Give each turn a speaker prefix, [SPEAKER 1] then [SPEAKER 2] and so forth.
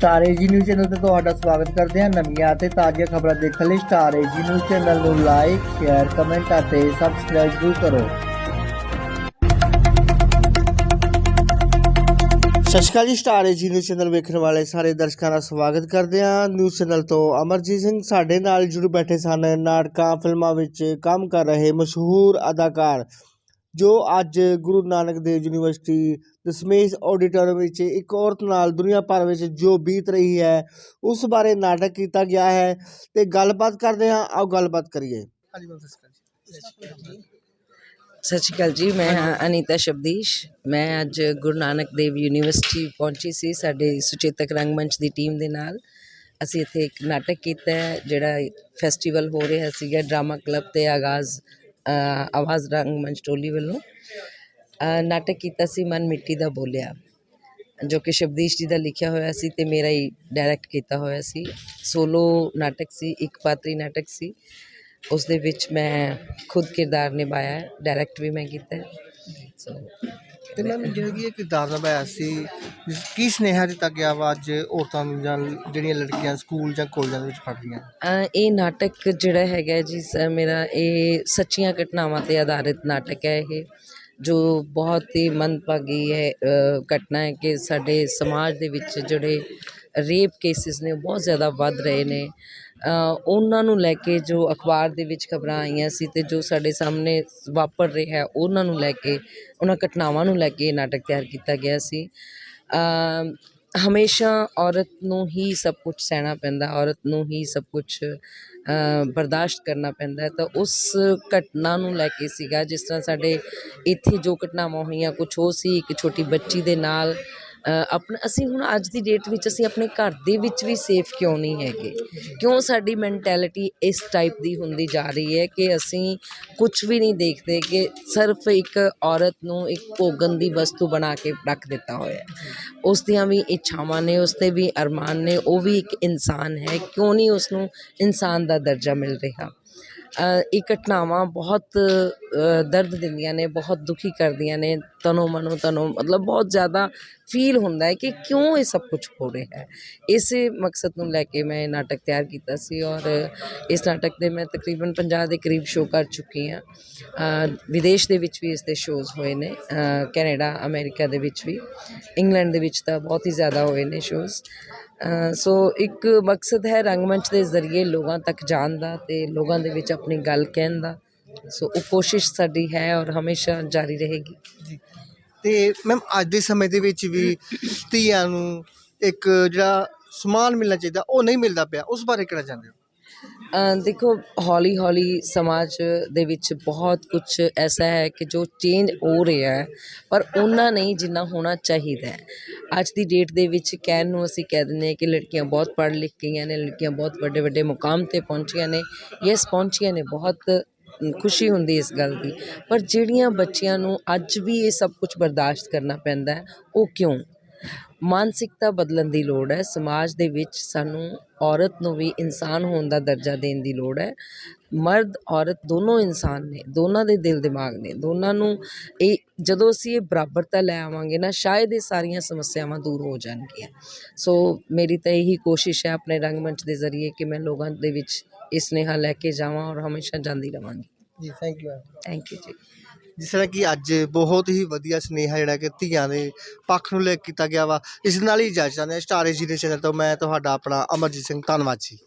[SPEAKER 1] Star AG news channel ਤੇ ਤੁਹਾਡਾ ਸਵਾਗਤ ਕਰਦੇ ਹਾਂ ਨਵੀਆਂ ਅਤੇ ਤਾਜ਼ੀਆਂ ਖਬਰਾਂ ਦੇਖਣ ਲਈ star A G news channel ਨੂੰ ਲਾਈਕ, ਸ਼ੇਅਰ, ਕਮੈਂਟ ਅਤੇ ਸਬਸਕ੍ਰਾਈਬ ਜ਼ਰੂਰ ਕਰੋ। ਸਤਿ ਸ਼੍ਰੀ ਅਕਾਲ ਜੀ, ਸਟਾਰ ਏਜੀ ਨਿਊਜ਼ ਚੈਨਲ ਵੇਖਣ ਵਾਲੇ ਸਾਰੇ ਦਰਸ਼ਕਾਂ ਦਾ ਸਵਾਗਤ ਕਰਦੇ ਹਾਂ। ਨਿਊਜ਼ ਚੈਨਲ ਤੋਂ ਅਮਰਜੀਤ ਸਿੰਘ ਸਾਡੇ ਨਾਲ ਜੁੜ ਬੈਠੇ ਸਨ। ਨਾਟਕਾਂ, ਫਿਲਮਾਂ ਵਿੱਚ ਕੰਮ ਕਰ ਰਹੇ ਮਸ਼ਹੂਰ ਅਦਾਕਾਰ ਜੋ ਅੱਜ ਗੁਰੂ ਨਾਨਕ ਦੇਵ ਯੂਨੀਵਰਸਿਟੀ ਦਸਮੇਸ਼ ਆਡੀਟੋਰੀਅਮ ਵਿੱਚ ਇੱਕ ਔਰਤ ਨਾਲ ਦੁਨੀਆ ਭਰ ਵਿੱਚ ਜੋ ਬੀਤ ਰਹੀ ਹੈ ਉਸ ਬਾਰੇ ਨਾਟਕ ਕੀਤਾ ਗਿਆ ਹੈ ਤੇ ਗੱਲਬਾਤ ਕਰਦੇ ਹਾਂ ਆਓ ਗੱਲਬਾਤ ਕਰੀਏ। ਹਾਂਜੀ ਮੈਮ ਸਤਿ ਸ਼੍ਰੀ ਅਕਾਲ ਜੀ।
[SPEAKER 2] ਮੈਂ ਹਾਂ ਅਨੀਤਾ ਸ਼ਬਦੀਸ਼। ਮੈਂ ਅੱਜ ਗੁਰੂ ਨਾਨਕ ਦੇਵ ਯੂਨੀਵਰਸਿਟੀ ਪਹੁੰਚੀ ਸੀ ਸਾਡੇ ਸੁਚੇਤਕ ਰੰਗਮੰਚ ਦੀ ਟੀਮ ਦੇ ਨਾਲ। ਅਸੀਂ ਇੱਥੇ ਇੱਕ ਨਾਟਕ ਕੀਤਾ ਹੈ ਜਿਹੜਾ ਫੈਸਟੀਵਲ ਹੋ ਰਿਹਾ ਸੀਗਾ ਡਰਾਮਾ ਕਲੱਬ ਤੇ ਆਗਾਜ਼ ਅ, ਆਵਾਜ਼ ਰੰਗਮੰਚ ਟੋਲੀ ਵੱਲੋਂ ਨਾਟਕ ਕੀਤਾ ਸੀ ਮਨ ਮਿੱਟੀ ਦਾ ਬੋਲਿਆ ਜੋ ਕਿ ਸ਼ਬਦੀਸ਼ ਜੀ ਦਾ ਲਿਖਿਆ ਹੋਇਆ ਸੀ ਤੇ ਮੇਰਾ ਹੀ ਡਾਇਰੈਕਟ ਕੀਤਾ ਹੋਇਆ ਸੀ। ਸੋਲੋ ਨਾਟਕ ਸੀ ਇੱਕ ਪਾਤਰੀ ਨਾਟਕ ਸੀ। ਉਸ ਦੇ ਵਿੱਚ ਮੈਂ ਖੁਦ ਕਿਰਦਾਰ ਨਿਭਾਇਆ ਡਾਇਰੈਕਟ ਵੀ ਮੈਂ ਕੀਤਾ। ਸੋ
[SPEAKER 3] ਤੇ ਮੈਮ ਜਿਹੜਾ ਕਿ ਇਹ ਕਿਰਦਾਰ ਨਿਭਾਇਆ ਸੀ ਜਿਸ- ਕੀ ਸੁਨੇਹਾ ਦਿੱਤਾ ਗਿਆ ਵਾ ਅੱਜ ਔਰਤਾਂ ਨੂੰ ਜਾਂ ਜਿਹੜੀਆਂ ਲੜਕੀਆਂ ਸਕੂਲ ਜਾਂ ਕਾਲਜਾਂ ਦੇ ਵਿੱਚ ਪੜ੍ਹਦੀਆਂ?
[SPEAKER 2] ਅ, ਇਹ ਨਾਟਕ ਜਿਹੜਾ ਹੈਗਾ ਜੀ ਸਰ ਮੇਰਾ ਇਹ ਸੱਚੀਆਂ ਘਟਨਾਵਾਂ ਤੇ ਆਧਾਰਿਤ ਨਾਟਕ ਹੈ ਇਹ ਜੋ ਬਹੁਤ ਹੀ ਮੰਦਭਾਗੀ ਹੈ ਅ, ਘਟਨਾ ਹੈ ਕਿ ਸਾਡੇ ਸਮਾਜ ਦੇ ਵਿੱਚ ਜਿਹੜੇ ਰੇਪ ਕੇਸਿਸ ਨੇ ਬਹੁਤ ਜ਼ਿਆਦਾ ਵੱਧ ਰਹੇ ਨੇ। ਉਹਨਾਂ ਨੂੰ ਲੈ ਕੇ ਜੋ ਅਖਬਾਰ ਦੇ ਵਿੱਚ ਖਬਰਾਂ ਆਈਆਂ ਸੀ ਅਤੇ ਜੋ ਸਾਡੇ ਸਾਹਮਣੇ ਵਾਪਰ ਰਿਹਾ ਉਹਨਾਂ ਨੂੰ ਲੈ ਕੇ, ਉਹਨਾਂ ਘਟਨਾਵਾਂ ਨੂੰ ਲੈ ਕੇ ਇਹ ਨਾਟਕ ਤਿਆਰ ਕੀਤਾ ਗਿਆ ਸੀ। ਹਮੇਸ਼ਾ ਔਰਤ ਨੂੰ ਹੀ ਸਭ ਕੁਝ ਸਹਿਣਾ ਪੈਂਦਾ, ਔਰਤ ਨੂੰ ਹੀ ਸਭ ਕੁਝ ਬਰਦਾਸ਼ਤ ਕਰਨਾ ਪੈਂਦਾ ਹੈ। ਤਾਂ ਉਸ ਘਟਨਾ ਨੂੰ ਲੈ ਕੇ ਸੀਗਾ, ਜਿਸ ਤਰ੍ਹਾਂ ਸਾਡੇ ਇੱਥੇ ਜੋ ਘਟਨਾਵਾਂ ਹੋਈਆਂ ਕੁਝ ਉਹ ਸੀ, ਇੱਕ ਛੋਟੀ ਬੱਚੀ ਦੇ ਨਾਲ ਆਪਣਾ ਅਸੀਂ ਹੁਣ ਅੱਜ ਦੀ ਡੇਟ ਵਿੱਚ ਅਸੀਂ ਆਪਣੇ ਘਰ ਦੇ ਵਿੱਚ ਵੀ ਸੇਫ ਕਿਉਂ ਨਹੀਂ ਹੈਗੇ? ਕਿਉਂ ਸਾਡੀ ਮੈਂਟੈਲਿਟੀ ਇਸ ਟਾਈਪ ਦੀ ਹੁੰਦੀ ਜਾ ਰਹੀ ਹੈ ਕਿ ਅਸੀਂ ਕੁਝ ਵੀ ਨਹੀਂ ਦੇਖਦੇ ਕਿ ਸਿਰਫ ਇੱਕ ਔਰਤ ਨੂੰ ਇੱਕ ਭੋਗਨ ਦੀ ਵਸਤੂ ਬਣਾ ਕੇ ਰੱਖ ਦਿੱਤਾ ਹੋਇਆ ਉਸ ਦੀਆਂ ਵੀ ਇੱਛਾਵਾਂ ਨੇ, ਉਸ ਦੇ ਵੀ ਅਰਮਾਨ ਨੇ, ਉਹ ਵੀ ਇੱਕ ਇਨਸਾਨ ਹੈ। ਕਿਉਂ ਨਹੀਂ ਉਸ ਨੂੰ ਇਨਸਾਨ ਦਾ ਦਰਜਾ ਮਿਲ ਰਿਹਾ? ਇਹ ਘਟਨਾਵਾਂ ਬਹੁਤ ਦਰਦ ਦਿੰਦੀਆਂ ਨੇ, ਬਹੁਤ ਦੁਖੀ ਕਰਦੀਆਂ ਨੇ। ਤਨੋ ਮਨੋ ਤਨੋ, ਮਤਲਬ ਬਹੁਤ ਜ਼ਿਆਦਾ ਫੀਲ ਹੁੰਦਾ ਹੈ ਕਿ ਕਿਉਂ ਇਹ ਸਭ ਕੁਝ ਹੋ ਰਿਹਾ ਹੈ। ਇਸੇ ਮਕਸਦ ਨੂੰ ਲੈ ਕੇ ਮੈਂ ਇਹ ਨਾਟਕ ਤਿਆਰ ਕੀਤਾ ਸੀ ਔਰ ਇਸ ਨਾਟਕ ਦੇ ਮੈਂ ਤਕਰੀਬਨ 50 ਦੇ ਕਰੀਬ ਸ਼ੋਅ ਕਰ ਚੁੱਕੀ ਹਾਂ। ਵਿਦੇਸ਼ ਦੇ ਵਿੱਚ ਵੀ ਇਸ ਦੇ ਸ਼ੋਅਜ਼ ਹੋਏ ਨੇ ਕੈਨੇਡਾ, ਅਮਰੀਕਾ ਦੇ ਵਿੱਚ ਵੀ, ਇੰਗਲੈਂਡ ਦੇ ਵਿੱਚ ਤਾਂ ਬਹੁਤ ਹੀ ਜ਼ਿਆਦਾ ਹੋਏ ਨੇ ਸ਼ੋਜ਼ ਸੋ ਇੱਕ ਮਕਸਦ ਹੈ ਰੰਗਮੰਚ ਦੇ ਜ਼ਰੀਏ ਲੋਕਾਂ ਤੱਕ ਜਾਣ ਦਾ ਤੇ ਲੋਕਾਂ ਦੇ ਵਿੱਚ ਆਪਣੀ ਗੱਲ ਕਹਿਣ ਦਾ। ਸੋ ਉਹ ਕੋਸ਼ਿਸ਼ ਸਾਡੀ ਹੈ ਔਰ ਹਮੇਸ਼ਾ ਜਾਰੀ ਰਹੇਗੀ।
[SPEAKER 3] ਜੀ। ਤੇ ਮੈਮ ਅੱਜ ਦੇ ਸਮੇਂ ਦੇ ਵਿੱਚ ਵੀ ਧੀਆਂ ਨੂੰ ਇੱਕ ਜਿਹੜਾ ਸਮਾਨ ਮਿਲਣਾ ਚਾਹੀਦਾ ਉਹ ਨਹੀਂ ਮਿਲਦਾ ਪਿਆ ਉਸ ਬਾਰੇ ਕਿਹੜਾ ਚਾਹੁੰਦੇ ਹੋ?
[SPEAKER 2] ਦੇਖੋ ਹੌਲੀ ਹੌਲੀ ਸਮਾਜ ਦੇ ਵਿੱਚ ਬਹੁਤ ਕੁਝ ਐਸਾ ਹੈ ਕਿ ਜੋ ਚੇਂਜ ਹੋ ਰਿਹਾ ਹੈ ਪਰ ਉਹਨਾਂ ਨਹੀਂ ਜਿੰਨਾ ਹੋਣਾ ਚਾਹੀਦਾ ਹੈ। ਅੱਜ ਦੀ ਡੇਟ ਦੇ ਵਿੱਚ ਕਹਿਣ ਨੂੰ ਅਸੀਂ ਕਹਿ ਦਿੰਦੇ ਹਾਂ ਕਿ ਲੜਕੀਆਂ ਬਹੁਤ ਪੜ੍ਹ ਲਿਖ ਗਈਆਂ ਨੇ ਲੜਕੀਆਂ ਬਹੁਤ ਵੱਡੇ ਵੱਡੇ ਮੁਕਾਮ ਤੇ ਪਹੁੰਚੀਆਂ ਨੇ। ਯੈਸ ਪਹੁੰਚੀਆਂ ਨੇ ਬਹੁਤ ਖੁਸ਼ੀ ਹੁੰਦੀ ਇਸ ਗੱਲ ਦੀ। ਪਰ ਜਿਹੜੀਆਂ ਬੱਚਿਆਂ ਨੂੰ ਅੱਜ ਵੀ ਇਹ ਸਭ ਕੁਝ ਬਰਦਾਸ਼ਤ ਕਰਨਾ ਪੈਂਦਾ ਉਹ ਕਿਉਂ? ਮਾਨਸਿਕਤਾ ਬਦਲਣ ਦੀ ਲੋੜ ਹੈ। ਸਮਾਜ ਦੇ ਵਿੱਚ ਸਾਨੂੰ ਔਰਤ ਨੂੰ ਵੀ ਇਨਸਾਨ ਹੋਣ ਦਾ ਦਰਜਾ ਦੇਣ ਦੀ ਲੋੜ ਹੈ। ਮਰਦ, ਔਰਤ ਦੋਨੋਂ ਇਨਸਾਨ ਨੇ, ਦੋਨਾਂ ਦੇ ਦਿਲ ਦਿਮਾਗ ਨੇ। ਦੋਨਾਂ ਨੂੰ ਇਹ ਜਦੋਂ ਅਸੀਂ ਇਹ ਬਰਾਬਰਤਾ ਲੈ ਆਵਾਂਗੇ ਨਾ, ਸ਼ਾਇਦ ਇਹ ਸਾਰੀਆਂ ਸਮੱਸਿਆਵਾਂ ਦੂਰ ਹੋ ਜਾਣਗੀਆਂ। ਸੋ ਮੇਰੀ ਤਾਂ ਇਹੀ ਕੋਸ਼ਿਸ਼ ਹੈ ਆਪਣੇ ਰੰਗਮੰਚ ਦੇ ਜ਼ਰੀਏ ਕਿ ਮੈਂ ਲੋਕਾਂ ਦੇ ਵਿੱਚ ਇਹ ਸੁਨੇਹਾ ਲੈ ਕੇ ਜਾਵਾਂ ਔਰ ਹਮੇਸ਼ਾ ਜਾਂਦੀ ਰਵਾਂਗੀ।
[SPEAKER 3] ਜੀ ਥੈਂਕ ਯੂ
[SPEAKER 2] ਥੈਂਕ ਯੂ ਜੀ।
[SPEAKER 3] ਜਿਸ ਤਰ੍ਹਾਂ ਕਿ ਅੱਜ ਬਹੁਤ ਹੀ ਵਧੀਆ ਸੁਨੇਹਾ ਜਿਹੜਾ ਕਿ ਧੀਆਂ ਦੇ ਪੱਖ ਨੂੰ ਲੈ ਕੇ ਕੀਤਾ ਗਿਆ ਵਾ। ਇਸ ਨਾਲ ਹੀ ਚਾਹੁੰਦੇ ਹਾਂ ਸਟਾਰ ਏਜੀ ਦੇ ਚੈਨਲ ਤੋਂ ਮੈਂ ਤੁਹਾਡਾ ਆਪਣਾ ਅਮਰਜੀਤ ਸਿੰਘ ਧੰਨਵਾਦ ਜੀ।